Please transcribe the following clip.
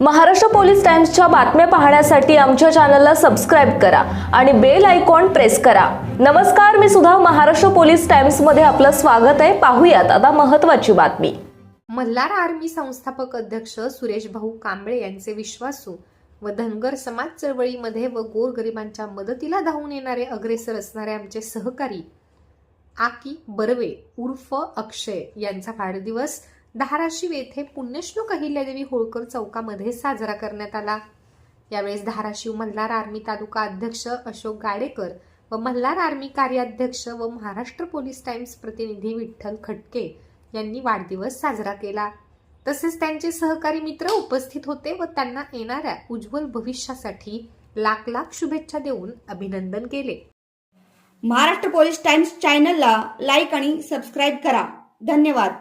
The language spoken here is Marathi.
महाराष्ट्र पोलीस टाइम्सच्या बातम्या पाहण्यासाठी आमच्या चॅनलला सबस्क्राईब करा आणि बेल आयकॉन प्रेस करा. नमस्कार मी सुद्धा महाराष्ट्र पोलीस टाइम्समध्ये आपलं स्वागत आहे. पाहूयात आता महत्वाची बातमी. मल्हार आर्मी संस्थापक अध्यक्ष सुरेश भाऊ कांबळे यांचे विश्वासू व धनगर समाज चळवळीमध्ये व गोरगरिबांच्या मदतीला धावून येणारे अग्रेसर असणारे आमचे सहकारी आकी बर्वे उर्फ अक्षय यांचा वाढदिवस धाराशिव येथे पुण्यश्लोक अहिल्यादेवी होळकर चौकामध्ये साजरा करण्यात आला. यावेळेस धाराशिव मल्हार आर्मी तालुका अध्यक्ष अशोक गाडेकर व मल्हार आर्मी कार्याध्यक्ष व महाराष्ट्र पोलीस टाइम्स प्रतिनिधी विठ्ठल खटके यांनी वाढदिवस साजरा केला. तसेच त्यांचे सहकारी मित्र उपस्थित होते व त्यांना येणाऱ्या उज्ज्वल भविष्यासाठी लाख लाख शुभेच्छा देऊन अभिनंदन केले. महाराष्ट्र पोलीस टाइम्स चॅनलला लाईक आणि सबस्क्राईब करा. धन्यवाद.